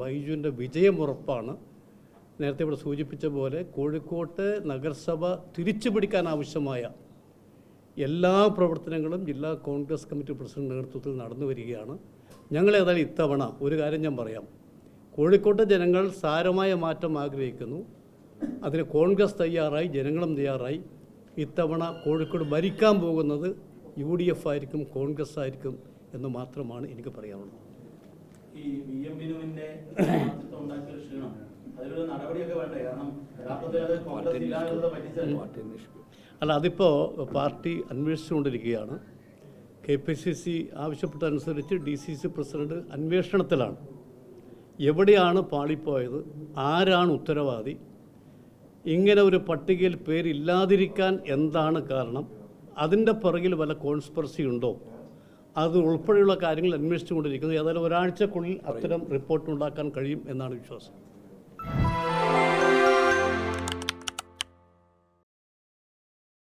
ബൈജുവിന്റെ വിജയമുറപ്പാണ് നേരത്തെ ഇവിടെ സൂചിപ്പിച്ച പോലെ കോഴിക്കോട്ട് നഗരസഭ തിരിച്ചു പിടിക്കാൻ ആവശ്യമായ എല്ലാ പ്രവർത്തനങ്ങളും ജില്ലാ കോൺഗ്രസ് കമ്മിറ്റി പ്രസിഡന്റ് നേതൃത്വത്തിൽ നടന്നു വരികയാണ്. ഞങ്ങൾ ഏതായാലും ഇത്തവണ ഒരു കാര്യം ഞാൻ പറയാം. കോഴിക്കോട്ടെ ജനങ്ങൾ സാരമായ മാറ്റം ആഗ്രഹിക്കുന്നു. അതിന് കോൺഗ്രസ് തയ്യാറായി ജനങ്ങളും തയ്യാറായി. ഇത്തവണ കോഴിക്കോട് ഭരിക്കാൻ പോകുന്നത് യു ഡി എഫ് ആയിരിക്കും കോൺഗ്രസ് ആയിരിക്കും എന്ന് മാത്രമാണ് എനിക്ക് പറയാനുള്ളത്. ഈ വി എം ബിനുവിന്റെ നേതൃത്വം ക്ഷീണം. അതിലൊരു നടപടിയൊക്കെ വേണ്ടേ? കാരണം അല്ല അതിപ്പോൾ പാർട്ടി അന്വേഷിച്ചുകൊണ്ടിരിക്കുകയാണ്. കെ പി സി സി ആവശ്യപ്പെട്ടതനുസരിച്ച് ഡി സി സി പ്രസിഡന്റ് അന്വേഷണത്തിലാണ്. എവിടെയാണ് പാളിപ്പോയത്? ആരാണ് ഉത്തരവാദി? ഇങ്ങനെ ഒരു പട്ടികയിൽ പേരില്ലാതിരിക്കാൻ എന്താണ് കാരണം? അതിന്റെ പുറകിൽ വല്ല കോൺസ്പെറസി ഉണ്ടോ? അത് ഉൾപ്പെടെയുള്ള കാര്യങ്ങൾ അന്വേഷിച്ചുകൊണ്ടിരിക്കുന്നത് ഏതായാലും ഒരാഴ്ചക്കുള്ളിൽ അത്തരം റിപ്പോർട്ട് ഉണ്ടാക്കാൻ കഴിയും എന്നാണ് വിശ്വാസം.